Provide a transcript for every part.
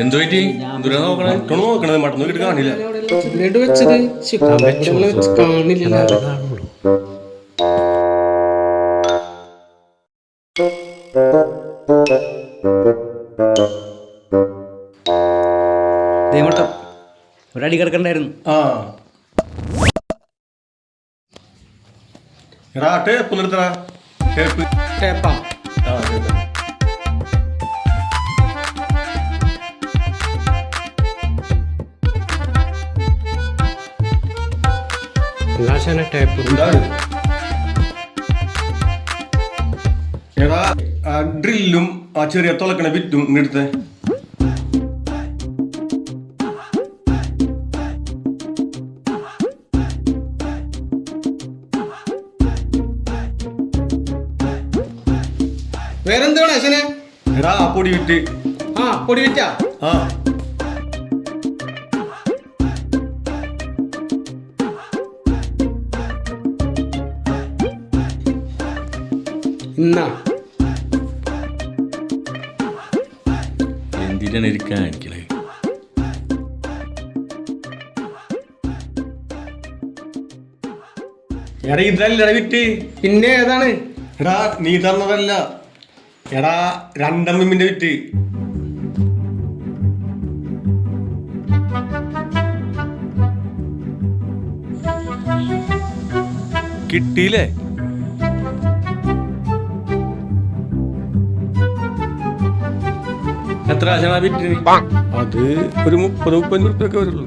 എന്തു നോക്കണത് കാണില്ല. ഒരടി കിടക്കണ്ടായിരുന്നു. ആ. എടാ ടേപ്പ് നിർത്തടാ ടേപ്പ്. ടേപ്പ്. ഉല്ലാശാന ടൈപ്പ് എടാ ഡ്രില്ലും ആ ചെറിയ തുളക്കണ വിറ്റും ഇങ്ങടുത്തെ വേറെന്താണ് അച്ഛനെ എടാ ആ പൊടി വിറ്റ്. ആ പൊടി വിറ്റാ? ആ. ഇന്നാ എന്തിനാണ് ഇരിക്കാൻ കാണിക്കണേ എടാ ഇതല്ലടാ വിറ്റ്. പിന്നെ ഏതാണ്? എടാ നീ തന്നതല്ല. എടാ രണ്ടമ്മിന്റെ വിറ്റ്. കിട്ടിയില്ലേ? എത്ര ആശാണ വിറ്റ് അത് ഒരു മുപ്പത് മുപ്പത് റുപ്യൊക്കെ വരുള്ളൂ.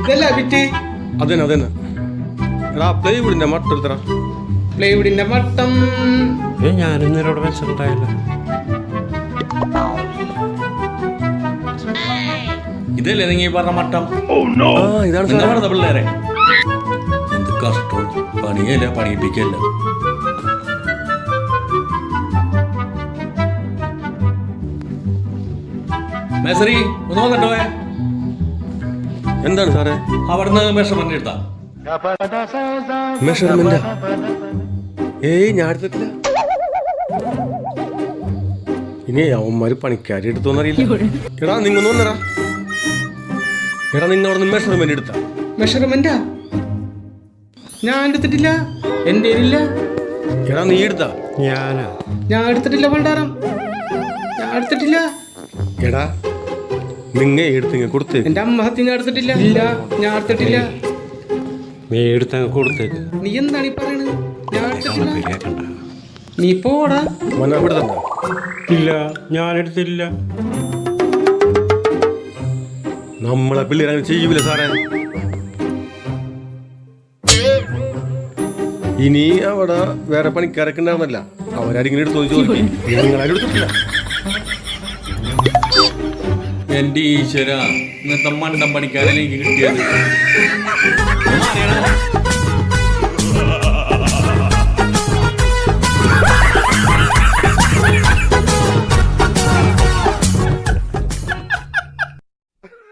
ഇതല്ല വിറ്റ്? അതന്നെ അതന്നെ. എടാ പ്ലൈവുഡിന്റെ മട്ട എടുത്തടാ. പ്ലൈവുഡിന്റെ മട്ടം. ഏ ഞാനിന്നേരം അവിടെ വെച്ചിട്ടുണ്ടായില്ല ഇതല്ലേ നിങ്ങൾ പറഞ്ഞ മട്ടം? ആ ഇതാണ് പിള്ളേരെ. എന്ത് കഷ്ടം. പണിയല്ല പണിയിപ്പിക്കല്ല. മേസറി ഒന്ന് വന്നിട്ടോ? എന്താണ് സാറേ? അവിടുന്ന് മെഷർമെന്റ് എടുത്താ. മെഷർമെന്റ് ഏയ് ഞാൻ എടുത്തിട്ടില്ല. ഇനി അവന്മാര് പണിക്കാരി എടുത്തോന്നറിയില്ല. എടാ നിങ്ങൾ വന്നറാ എടാ നിങ്ങൾ അവിടെ നിന്ന് മെഷർമെന്റ് എടുത്താ. മെഷർമെന്റാ ഞാൻ എടുത്തിട്ടില്ല. എന്റെ ഇല്ല എടാ നീ എടുത്താ. ഞാനാ. ഞാൻ എടുത്തിട്ടില്ല പണ്ടാരം ഞാൻ എടുത്തിട്ടില്ല. എടാ നിങ്ങ എടുത്തിങ്ങ കൊടുത്തേ എന്റെ അമ്മ ഞാൻ എടുത്തിട്ടില്ല. ഇല്ല. ഞാൻ എടുത്തിട്ടില്ല. നീ എടുത്തങ്ങ് കൊടുത്തേക്ക്. നീ എന്താണ് ഈ പറയണത്? ഞാൻ എടുത്തിട്ടില്ല. നീ പോടാ. മന ഇവിടെ തന്നെ. ഇല്ല ഞാൻ എടുത്തില്ല. നമ്മളെ പിള്ളേർ അങ്ങനെ ചെയ്യൂല സാറേ. ഇനി അവിടെ വേറെ പണിക്കാരൊക്കെ ഉണ്ടാവുന്നല്ല അവരാരിങ്ങനെ എടുത്തു ചോദിക്കും. ഞങ്ങളാരും എടുത്തിട്ടില്ല. എന്റെ ഈശ്വര ഇന്നത്തെ മണ്ടം പണിക്കാരെ എനിക്ക് കിട്ടിയത്.